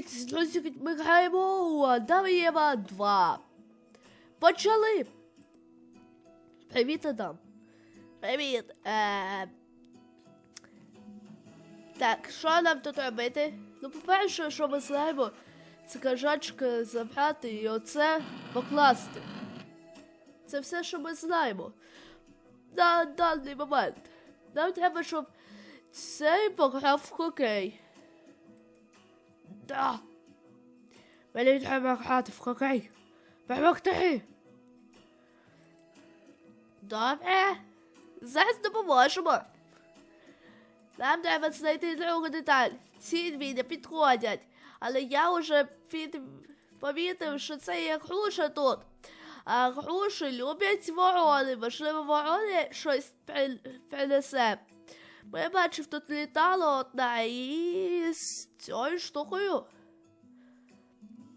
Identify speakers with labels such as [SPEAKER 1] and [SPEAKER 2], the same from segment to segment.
[SPEAKER 1] Привіт, друзі, ми граємо у Адам'єва 2. Почали. Привіт, Адам. Привіт. Е... Так, що нам тут робити? Ну, по-перше, що ми знаємо, це кажачка забрати і оце покласти. Це все, що ми знаємо. На даний момент. Нам треба, щоб цей пограв в хокей. Да. Мені треба грати в хокей. Перемогти. Добре. Зараз допоможемо. Нам треба знайти другу деталь. Ці дві не підходять. Але я вже помітив, що це є груша тут. А груші люблять ворони. Можливо, ворони щось при... принесе. Бо я бачив, тут літала одна і з цією штукою.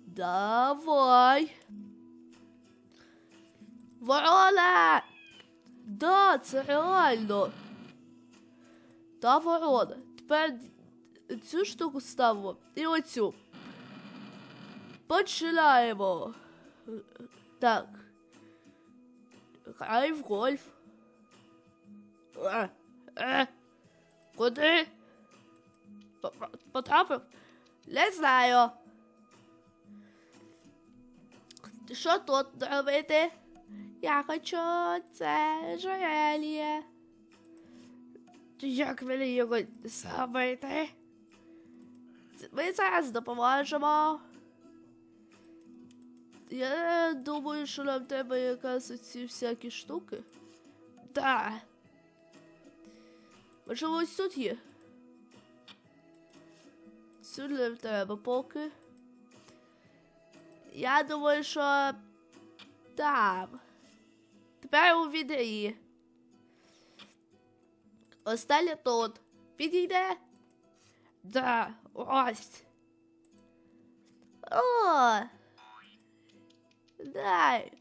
[SPEAKER 1] Давай. Ворона! Да, це реально. Та ворона. Тепер цю штуку ставимо і оцю. Починаємо. Так. Грай в гольф. Е, е. Куди? Потрапив? Не знаю. Що тут робити? Я хочу це жерельє. Як мені його зробити? Ми зараз допоможемо. Я думаю, що нам треба якраз ці всякі штуки. Да. Можливо, ось тут є. Сюди не треба поки. Я думаю, що там. Тепер у відрі. Останнє тут. Підійде? Да, ось. О! Дай.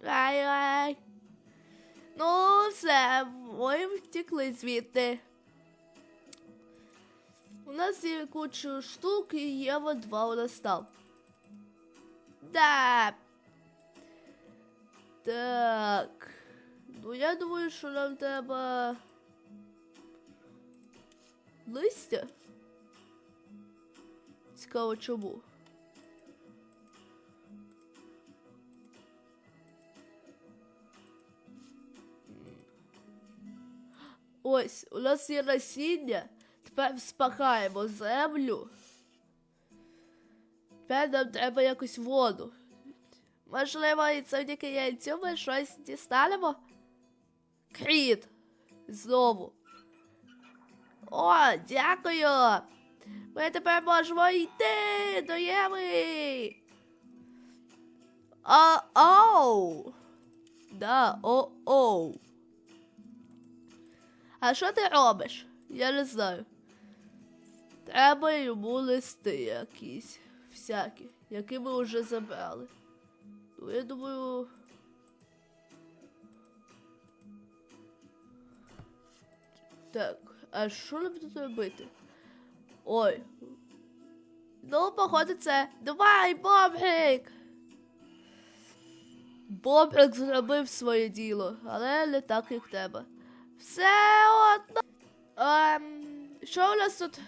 [SPEAKER 1] Дай, дай. Ну, все, ми втекли звідти. У нас є куча штук і є от два у нас там. Да. Так. Ну, я думаю, що нам треба. Листя? Цікаво чому. Ось, у нас є насіння. Тепер спахаємо землю. Тепер нам треба якусь воду. Можливо, і завдяки яйцю ми щось дістанемо. Кріт. Знову. О, дякую. Ми тепер можемо йти до Єви. А, оу. Да, о-оу. А що ти робиш? Я не знаю. Треба йому листи якісь всякі, які ми вже забрали. Ну, я думаю. Так, а що нам тут робити? Ой. Ну, походу, це. Давай, Бобрик! Бобрик зробив своє діло, але не так, як треба. Все одно. Ем, що у нас тут?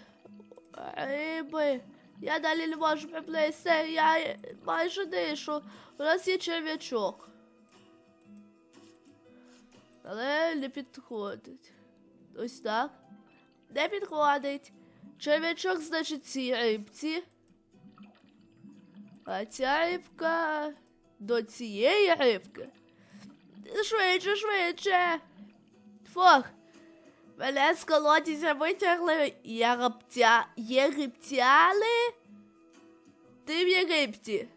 [SPEAKER 1] Риби. Я далі не можу приплисти, я майже дишу. У нас є черв'ячок. Але не підходить. Ось так. Не підходить. Черв'ячок, значить, ці рибці. А ця рибка до цієї рибки. Швидше, швидше. Фух. Мене з колодязя витягли єгиптя... єгиптяни? Ти в Єгипті.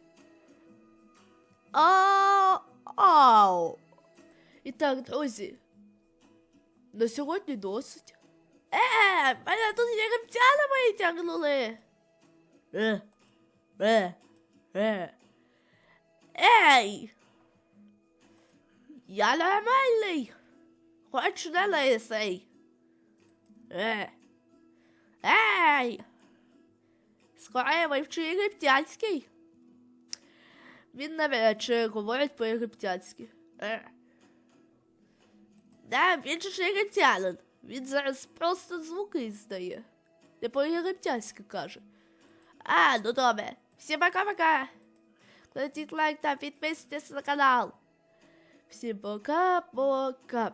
[SPEAKER 1] Ау. Ау. І так, друзі. На сьогодні досить. Е, мене тут єгиптяни витягнули. Е, е, е. Ей! Я нормальний. Хоч не лисий. Е. Ей! Скоро вивчу єгиптянський. Він навряд чи говорить по-єгиптянськи. Е. Да, він же ж єгиптянин. Він зараз просто звуки здає. Не по-єгиптянськи каже. А, ну добре. Всім пока-пока. Кладіть лайк та підписуйтесь на канал. Всім пока-пока.